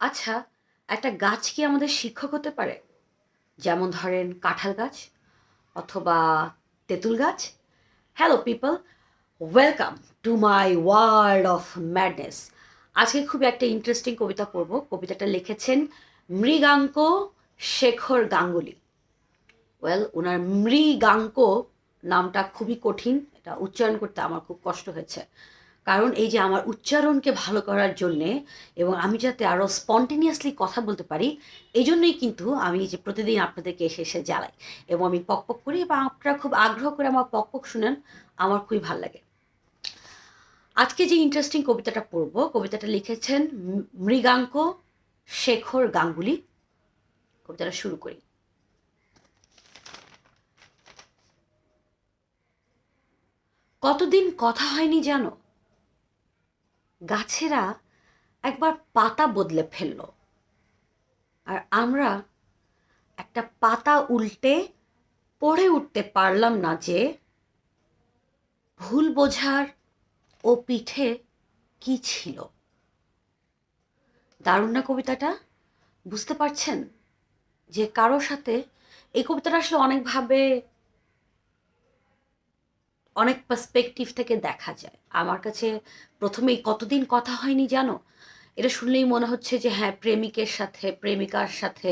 আচ্ছা একটা গাছ কি আমাদের শিক্ষক হতে পারে? যেমন ধরেন কাঁঠাল গাছ অথবা তেঁতুল গাছ? Hello people welcome to my world of madness আজকে খুব একটা ইন্টারেস্টিং কবিতা পড়ব। কবিতাটা লিখেছেন মৃগাঙ্ক শেখর গাঙ্গুলি। ওয়েল ওনার মৃগাঙ্ক নামটা খুবই কঠিন। এটা উচ্চারণ করতে আমার খুব কষ্ট হয়েছে। কারণ এই যে আমার উচ্চারণকে ভালো করার জন্যে এবং আমি যাতে আরও স্পন্টেনিয়াসলি কথা বলতে পারি এই জন্যই কিন্তু আমি যে প্রতিদিন আপনাদেরকে এসে এসে জ্বালাই এবং আমি পক পক করি এবং আপনারা খুব আগ্রহ করে আমার পক পক শুনেন, আমার খুবই ভালো লাগে। আজকে যে ইন্টারেস্টিং কবিতাটা পড়ব, কবিতাটা লিখেছেন মৃগাঙ্ক শেখর গাঙ্গুলি। কবিতাটা শুরু করি। কতদিন কথা হয়নি জানো? গাছেরা একবার পাতা বদলে ফেলল। আর আমরা একটা পাতা উল্টে পড়ে উঠতে পারলাম না যে ভুল বোঝার ও পিঠে কি ছিল। দারুণ না কবিতাটা? বুঝতে পারছেন? যে কারও সাথে এই কবিতাটা আসলে অনেকভাবে অনেক পার্সপেক্টিভ থেকে দেখা যায়। আমার কাছে প্রথমেই কতদিন কথা হয়নি জানো? এটা শুনলেই মনে হচ্ছে যে হ্যাঁ প্রেমিকের সাথে, প্রেমিকার সাথে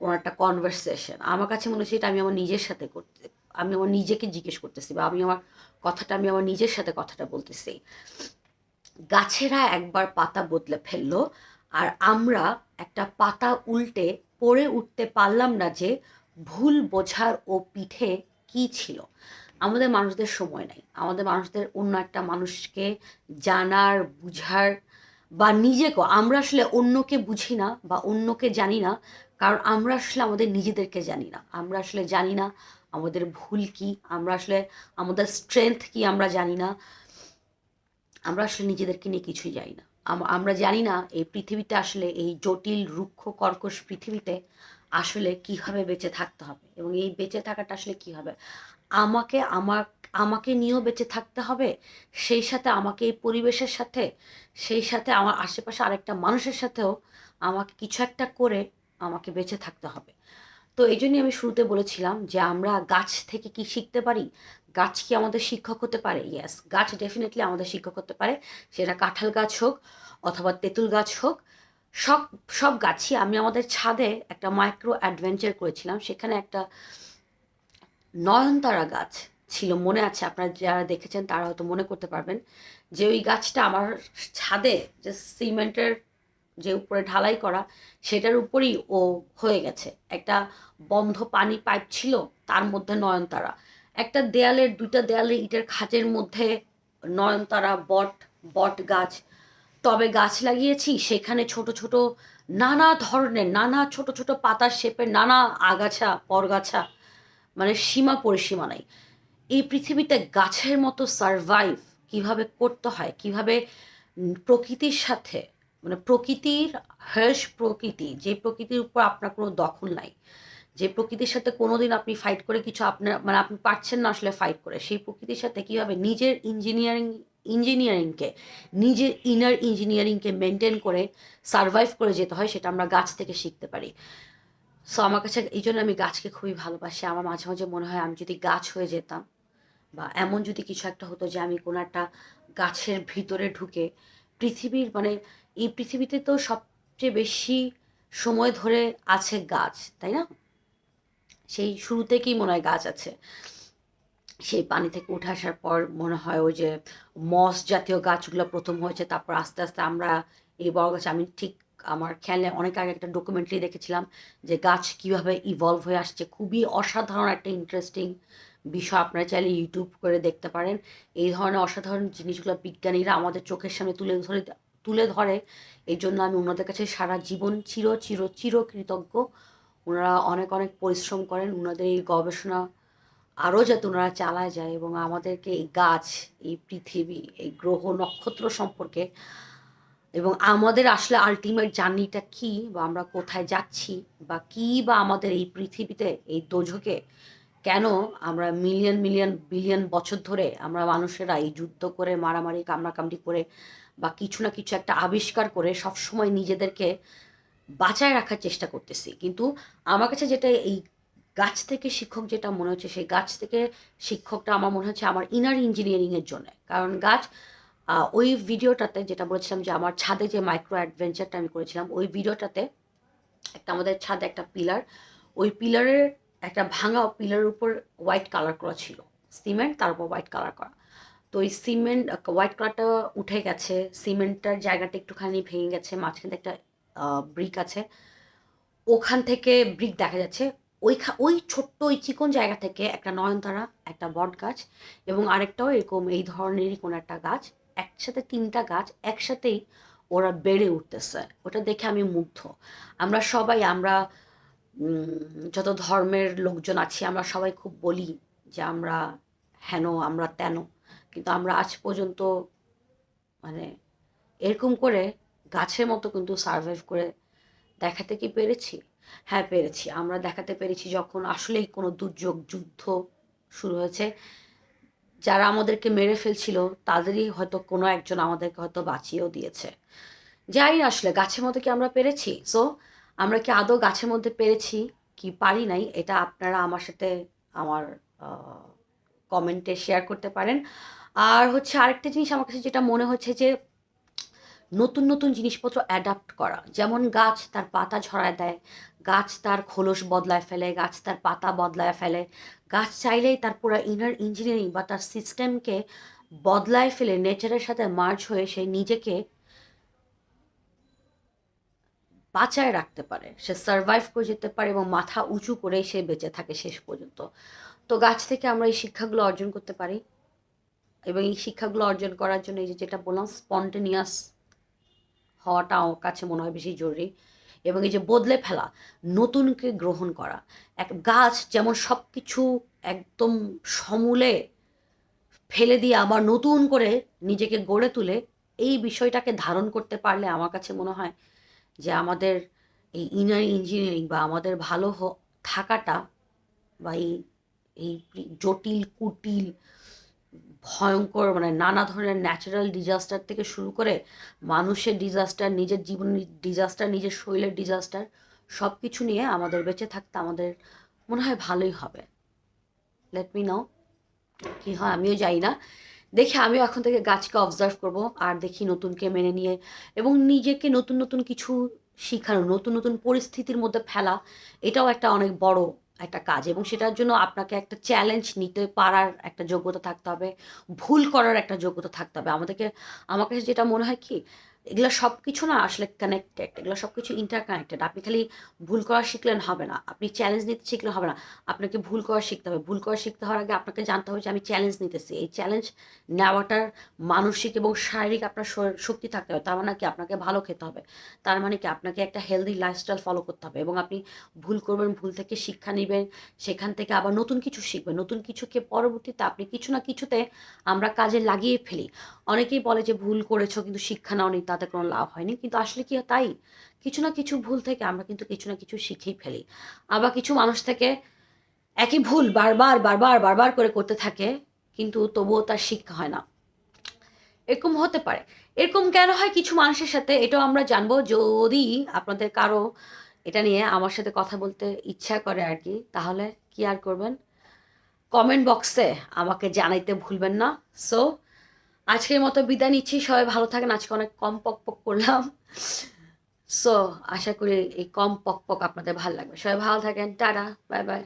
কোনো একটা কনভারসেশন আমার কাছে মনে হচ্ছে এটা আমি আমার নিজের সাথে করতে, আমি আমার নিজেকে জিজ্ঞেস করতেছি বা আমি আমার কথাটা, আমি আমার নিজের সাথে কথাটা বলতেছি। গাছেরা একবার পাতা বদলে ফেলল আর আমরা একটা পাতা উল্টে পড়ে উঠতে পারলাম না যে ভুল বোঝার ও পিঠে কি ছিল। আমাদের মানুষদের সময় নেই। আমাদের মানুষদের অন্য একটা মানুষকে জানার, বুঝার বা নিজেকেও আমরা আসলে অন্যকে বুঝি না বা অন্যকে জানি না, কারণ আমরা আসলে আমাদের নিজেদেরকে জানি না। আমরা আসলে জানি না আমাদের ভুল কি, আমরা আসলে আমাদের স্ট্রেংথ কি আমরা জানি না। আমরা আসলে নিজেদেরকে নিয়ে কিছুই জানি না। আমরা জানি না এই পৃথিবীতে আসলে এই জটিল, রুক্ষ, কর্কশ পৃথিবীতে আসলে কীভাবে বেঁচে থাকতে হবে এবং এই বেঁচে থাকাটা আসলে কি হবে আমাকে আমার, আমাকে নিয়েও বেঁচে থাকতে হবে, সেই সাথে আমাকে এই পরিবেশের সাথে, সেই সাথে আমার আশেপাশে আরেকটা মানুষের সাথেও আমাকে কিছু একটা করে আমাকে বেঁচে থাকতে হবে। তো এই জন্যই আমি শুরুতে বলেছিলাম যে আমরা গাছ থেকে কি শিখতে পারি? গাছ কি আমাদের শিক্ষক হতে পারে? ইয়াস গাছ ডেফিনেটলি আমাদের শিক্ষক হতে পারে। সেটা কাঁঠাল গাছ হোক অথবা তেঁতুল গাছ হোক, সব সব গাছই আমি আমাদের ছাদে একটা মাইক্রো অ্যাডভেঞ্চার করেছিলাম। সেখানে একটা নয়নতারা গাছ ছিল, মনে আছে? আপনারা যারা দেখেছেন তারা হয়তো মনে করতে পারবেন যে ওই গাছটা আমার ছাদে যে সিমেন্টের যে উপরে ঢালাই করা, সেটার উপরেই ও হয়ে গেছে। একটা বন্ধ পানি পাইপ ছিল, তার মধ্যে নয়নতারা। একটা দেয়ালের, দুইটা দেয়ালের ইটের খাঁচের মধ্যে নয়নতারা বট বট গাছ। তবে গাছ লাগিয়েছি, সেখানে ছোট ছোট নানা ধরনের, নানা ছোট ছোট পাতার শেপের নানা আগাছা, পরগাছা মানে সীমা পরিসীমা নাই। এই পৃথিবীতে গাছের মতো সারভাইভ কীভাবে করতে হয়, কীভাবে প্রকৃতির সাথে মানে প্রকৃতির হেস প্রকৃতি, যে প্রকৃতির উপর আপনার কোনো দখল নাই, যে প্রকৃতির সাথে কোনোদিন আপনি ফাইট করে কিছু আপনার মানে আপনি পারছেন না আসলে ফাইট করে, সেই প্রকৃতির সাথে কীভাবে নিজের ইঞ্জিনিয়ারিং ইঞ্জিনিয়ারিংকে নিজের ইনার ইঞ্জিনিয়ারিংকে মেনটেন করে সারভাইভ করে যেতে হয়, সেটা আমরা গাছ থেকে শিখতে পারি। সো আমার কাছে এই জন্য আমি গাছকে খুবই ভালোবাসি। আমার মাঝে মাঝে মনে হয় আমি যদি গাছ হয়ে যেতাম বা এমন যদি কিছু একটা হতো যে আমি কোনো একটা গাছের ভিতরে ঢুকে পৃথিবীর মানে এই পৃথিবীতে তো সবচেয়ে বেশি সময় ধরে আছে গাছ, তাই না? সেই শুরু থেকেই মনে হয় গাছ আছে। সেই পানি থেকে উঠে আসার পর মনে হয় ওই যে মস জাতীয় গাছগুলো প্রথম হয়েছে, তারপর আস্তে আস্তে আমরা এই বড় গাছ আমি ঠিক আমার খেয়ালে অনেক আগে একটা ডকুমেন্টারি দেখেছিলাম যে গাছ কীভাবে ইভলভ হয়ে আসছে। খুবই অসাধারণ একটা ইন্টারেস্টিং বিষয়, আপনারা চাইলে ইউটিউব করে দেখতে পারেন। এই ধরনের অসাধারণ জিনিসগুলো বিজ্ঞানীরা আমাদের চোখের সামনে তুলে ধরে তুলে ধরে। এই জন্য আমি ওনাদের কাছে সারা জীবন চির চির চির কৃতজ্ঞ। ওনারা অনেক অনেক পরিশ্রম করেন ওনাদের এই গবেষণা আরও যাতে ওনারা চালায় যায় এবং আমাদেরকে এই গাছ, এই পৃথিবী, এই গ্রহ নক্ষত্র সম্পর্কে এবং আমাদের আসলে আলটিমেট জার্নিটা কি বা আমরা কোথায় যাচ্ছি বা কি বা আমাদের এই পৃথিবীতে, এই দোঝকে কেন আমরা মিলিয়ন মিলিয়ন বিলিয়ন বছর ধরে আমরা মানুষেরা এই যুদ্ধ করে, মারামারি, কামড়াকামড়ি করে বা কিছু না কিছু একটা আবিষ্কার করে সবসময় নিজেদেরকে বাঁচায় রাখার চেষ্টা করতেছি। কিন্তু আমার কাছে যেটা এই গাছ থেকে শিক্ষক যেটা মনে হচ্ছে, সেই গাছ থেকে শিক্ষকটা আমার মনে হচ্ছে আমার ইনার ইঞ্জিনিয়ারিংয়ের জন্য। কারণ গাছ ওই ভিডিওটাতে যেটা বলেছিলাম যে আমার ছাদে যে মাইক্রো অ্যাডভেঞ্চারটা আমি করেছিলাম, ওই ভিডিওটাতে একটা আমাদের ছাদে একটা পিলার ওই পিলারের একটা ভাঙা পিলারের উপর হোয়াইট কালার করা ছিল। সিমেন্ট তার উপর হোয়াইট কালার করা। তো ওই সিমেন্ট হোয়াইট কালারটা উঠে গেছে সিমেন্টটার জায়গাটা একটুখানি ভেঙে গেছে, মাঝখানে একটা ব্রিক আছে। ওখান থেকে ব্রিক দেখা যাচ্ছে। ওই ওই ছোট্ট ওই চিকন জায়গা থেকে একটা নয়নতারা, একটা বট গাছ এবং আরেকটাও এরকম এই ধরনেরই কোনো একটা গাছ একসাথে তিনটা গাছ একসাথেই ওরা বেড়ে উঠতেছে। ওটা দেখে আমি মুগ্ধ। আমরা সবাই, আমরা যত ধর্মের লোকজন আছি, আমরা সবাই খুব বলি যে আমরা হেন, আমরা তেন। কিন্তু আমরা আজ পর্যন্ত মানে এরকম করে গাছের মতো কিন্তু সার্ভাইভ করে দেখাতে কি পেরেছি? হ্যাঁ পেরেছি। আমরা দেখাতে পেরেছি যখন আসলেই কোনো দুর্যোগ, যুদ্ধ শুরু হয়েছে। যারা আমাদেরকে মেরে ফেলছিল, তাদেরই হয়তো কোনো একজন আমাদেরকে হয়তো বাঁচিয়েও দিয়েছে। যাই আসলে, গাছের মধ্যে কি আমরা পেরেছি? সো আমরা কি আদৌ গাছের মধ্যে পেরেছি? কি পারি নাই? এটা আপনারা আমার সাথে আমার কমেন্টে শেয়ার করতে পারেন। আর হচ্ছে আরেকটা জিনিস আমার কাছে যেটা মনে হচ্ছে যে নতুন নতুন জিনিসপত্র অ্যাডাপ্ট করা। যেমন গাছ তার পাতা ঝরায় দেয়, গাছ তার খোলস বদলায় ফেলে, গাছ তার পাতা বদলায় ফেলে। গাছ চাইলেই তার পুরো ইনার ইঞ্জিনিয়ারিং বা তার সিস্টেমকে বদলায় ফেলে নেচারের সাথে মার্জ হয়ে সে নিজেকে বাঁচায় রাখতে পারে। সে সার্ভাইভ করে যেতে পারে এবং মাথা উঁচু করে সে বেঁচে থাকে শেষ পর্যন্ত। তো গাছ থেকে আমরা এই শিক্ষাগুলো অর্জন করতে পারি এবং এই শিক্ষাগুলো অর্জন করার জন্য এই যেটা বললাম স্পন্টেনিয়াস হওয়াটা আমার কাছে মনে হয় বেশি জরুরি। এবং এই যে বদলে ফেলা, নতুনকে গ্রহণ করা, এক গাছ যেমন সব কিছু একদম সমূলে ফেলে দিয়ে আবার নতুন করে নিজেকে গড়ে তুলে, এই বিষয়টাকে ধারণ করতে পারলে আমার কাছে মনে হয় যে আমাদের এই ইনার ইঞ্জিনিয়ারিং বা আমাদের ভালো থাকাটা বা এই এই জটিল, কুটিল ভয়ঙ্কর মানে নানা ধরনের ন্যাচারাল ডিজাস্টার থেকে শুরু করে মানুষের ডিজাস্টার নিজের জীবনের ডিজাস্টার নিজের শরীরের ডিজাস্টার সব কিছু নিয়ে আমাদের বেঁচে থাকতে আমাদের মনে হয় ভালোই হবে। লেট মি নাও কি হয়, আমিও যাই না। দেখি, আমিও এখন থেকে গাছকে অবজার্ভ করব আর দেখি নতুনকে মেনে নিয়ে এবং নিজেকে নতুন নতুন কিছু শিখানো, নতুন নতুন পরিস্থিতির মধ্যে ফেলা, এটাও একটা অনেক বড় একটা কাজ এবং সেটার জন্য আপনাকে একটা চ্যালেঞ্জ নিতে পারার একটা যোগ্যতা থাকতে হবে, ভুল করার একটা যোগ্যতা থাকতে হবে। আমাদেরকে, আমার কাছে যেটা মনে হয় কি এগুলো সব কিছু না আসলে কানেক্টেড এগুলো সব কিছু ইন্টার কানেক্টেড আপনি খালি ভুল করা শিখলেন হবে না। আপনি চ্যালেঞ্জ নিতে শিখলে হবে না। আপনাকে ভুল করা শিখতে হবে। ভুল করা শিখতে হওয়ার আগে আপনাকে জানতে হবে যে আমি চ্যালেঞ্জ নিতেছি। এই চ্যালেঞ্জ নেওয়াটার মানসিক এবং শারীরিক আপনার শক্তি থাকতে হবে। তার মানে কি? আপনাকে ভালো খেতে হবে। তার মানে কি? আপনাকে একটা হেলদি লাইফস্টাইল ফলো করতে হবে এবং আপনি ভুল করবেন, ভুল থেকে শিক্ষা নেবেন, সেখান থেকে আবার নতুন কিছু শিখবেন। নতুন কিছুকে পরবর্তীতে আপনি কিছু না কিছুতে আমরা কাজে লাগিয়ে ফেলি। অনেকেই বলে যে ভুল করেছ কিন্তু শিক্ষা নাওনি তাতে কোনো লাভ হয়নি। কিন্তু আসলে কি তাই? কিছু না কিছু ভুল থেকে আমরা কিন্তু কিছু না কিছু শিখেই ফেলি। আবার কিছু মানুষ থেকে, একই ভুল বারবার বারবার বারবার করে করতে থাকে, কিন্তু তবুও তার শিক্ষা হয় না। এরকম হতে পারে। এরকম কেন হয় কিছু মানুষের সাথে? এটাও আমরা জানব। যদি আপনাদের কারও এটা নিয়ে আমার সাথে কথা বলতে ইচ্ছা করে আর কি তাহলে কি আর করবেন? কমেন্ট বক্সে আমাকে জানাইতে ভুলবেন না। সো আজকের মতো বিদায় নিচ্ছি। সবাই ভালো থাকেন। আজকে অনেক কম পক পক করলাম। সো আশা করি এই কম পক পক আপনাদের ভালো লাগবে। সবাই ভালো থাকেন। Ta ta. Bye bye.